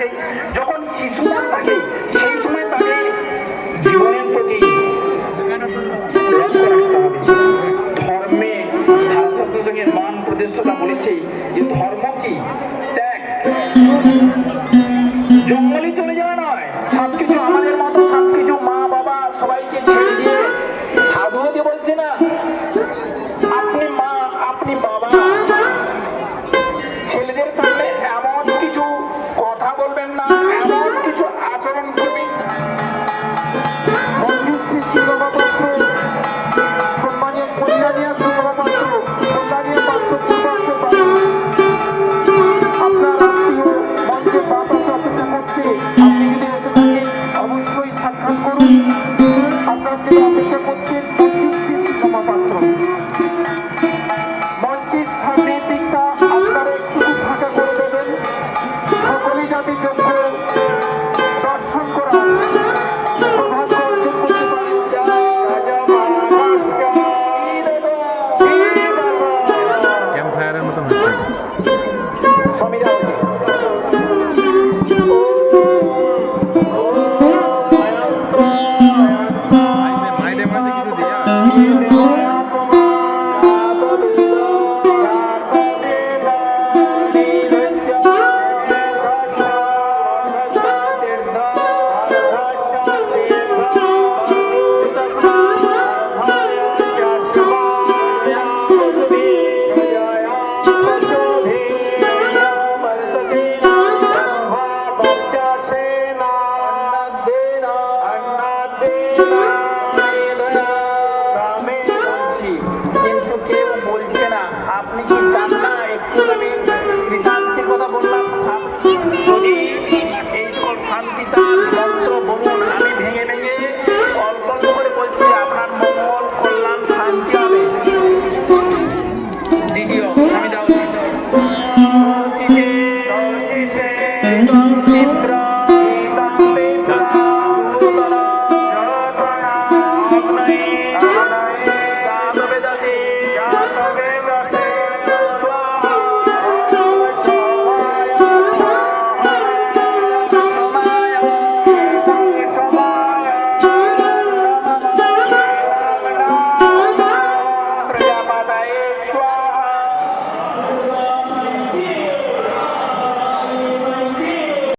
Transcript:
থাকে যখন শিশু থাকে পার্টি আমি শান্তির কথা বললাম যদি এই সকল শান্তি চান মন্ত্র বলুন আমি